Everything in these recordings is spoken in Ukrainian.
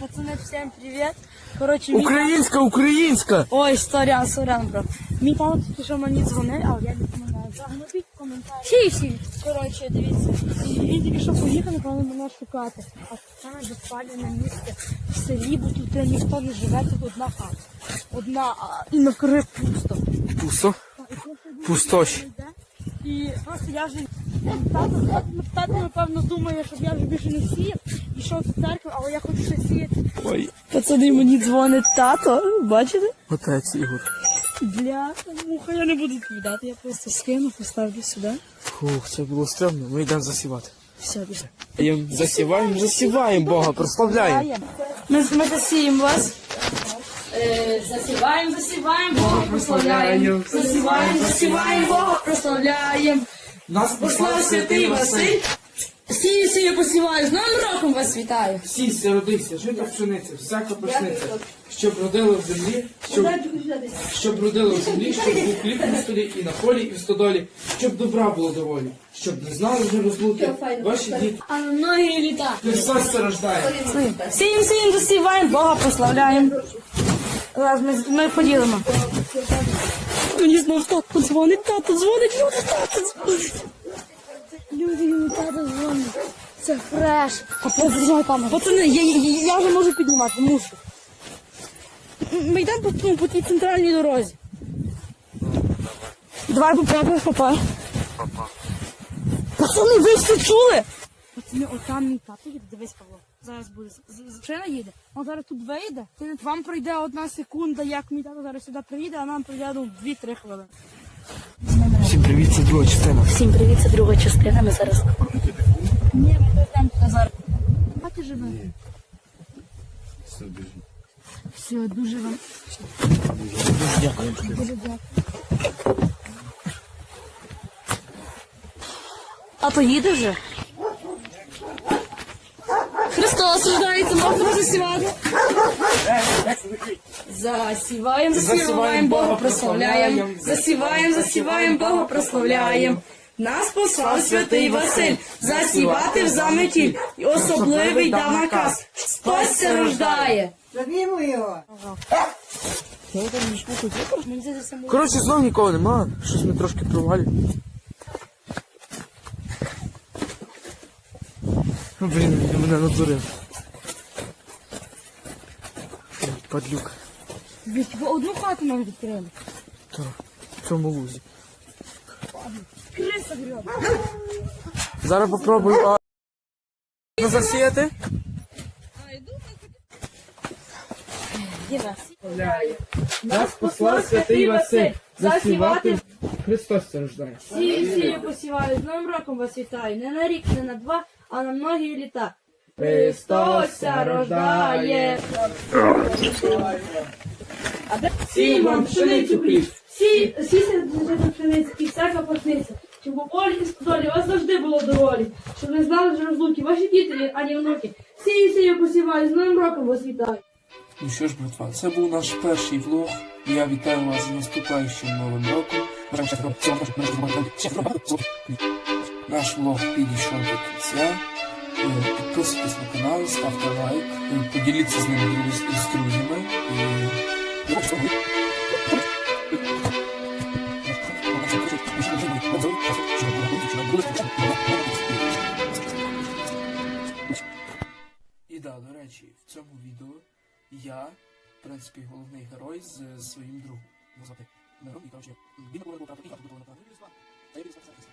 пацани, всім привіт. Коротше, мій... Українська, українська! Ой, сорян, сорян, бро. Мій тато тільки що мені дзвонив, але я відмовляю. Загнобіть коментарі. Всі, всі. Коротше, дивіться. І Він тільки що поїхав, напевно, мене шукати. А це безпалене місце в селі, бо тут ніхто не живе, тут одна хата. Одна, а, і навкруги пусто. Пусто? Пустощ. І просто я вже тато, тато, напевно, думає, щоб я вже більше не сіяв, ішов до церкви, але я хочу ще сіяти. Ой, Пацани, мені дзвонить тато, бачите? отець Ігор. Бля, муха, я не буду відповідати, я просто скину, поставлю сюди. Фух, це було стрьомно, ми йдемо засівати. Все, біжи. Даємо, засіваємо, засіваємо Бога, прославляємо. Ми, ми засіємо вас. Е, засіваємо, засіваємо, Бога прославляємо. Засіваємо, засіваємо, Бога прославляємо. Нас Послав святий Василь. Сію, сію, посіваю. З Новим роком вас вітаю. Сійся, родися, жита пшениця, всяка пшениця, щоб родила в землі, щоб, щоб родила в землі, щоб був хліб на столі і на полі, і в стодолі, щоб добра було доволі, щоб не знали вже розлуки ваші діти. А на многі літа. Христос це рождає. Сіємо, сіємо, засіваємо, Бога прославляємо. Ми, ми поділимо. Мені знов тато дзвонить, тато дзвонить, люди, тато дзвонить. Люди, мені тато дзвонить. Це фреш. Пацани, я, я, я вже можу піднімати, мушу. Ми йдемо по, ну, по тій центральній дорозі. Давай попробуй, папа. Пацани, ви все чули? Пацани, отам мій тато дивись, Павло. Зараз буде. з- їде. Он зараз тут вийде. Вам пройде одна секунда, як мій тато зараз сюди приїде, а нам пройде ну, 2-3 хвилини. Всім привіт, це друга частина. Всім привіт, це друга частина. Ми зараз. Ні, ми туди зараз. А ти живе? Все, дуже вам. Дякую. Дуже дякую. А то їде вже? Христос рождається, можна засівати. Засіваємо, засіваємо, Бога прославляємо. Засіваємо, засіваємо, Бога прославляємо. Нас послав святий Василь засівати в заметіль. І особливий дав наказ. Хтось це рождає. Заб'ємо його. Коротше, знов нікого нема. Щось ми трошки провалі. Ну, блін, мене надурив. Ой, Падлюк. Ви одну хату нам відкрили. Так, в цьому лузі. Криса грьоба. Зараз попробую а... ну, засіяти. Нас послав святий Василь засівати. Христос це рождає. Сію, сію, посіваю. З Новим роком вас вітаю. Не на рік, не на два, а на многі літа. Христос ся рождає. Сій вам пшеницю хліб. Сі, сіся жити пшениця і всяка пашниця. Щоб у полі і стодолі вас завжди було доволі. Щоб не знали вже розлуки, ваші діти, ані внуки. Сію, сію, посіваю. З Новим роком вас вітаю. Ну що ж, братва, це був наш перший влог. Я вітаю вас з наступаючим новим роком. Наш влог підійшов до кінця. Підписуйтесь на канал, ставте лайк, поділіться з ним з друзями. І... І да, до речі, в цьому відео я, в принципі, головний герой з, своїм другом. Його звати і коротше, він був трапити, я буду повинен трапити. А я буду спасатися.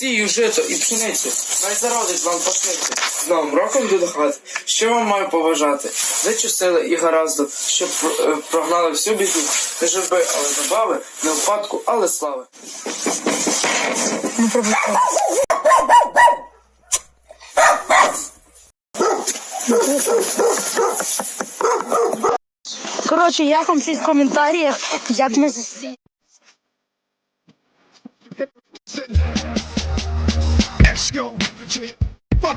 Сію жито і пшеницю, най зародить вам пашницю. З Новим роком до хати. Що вам маю побажати? Зичу і гаразду, щоб е, прогнали всю біду. Не журби, але забави, не впадку, але слави. Коротше, як вам всі в коментарях, як ми засіяли. 九十，放。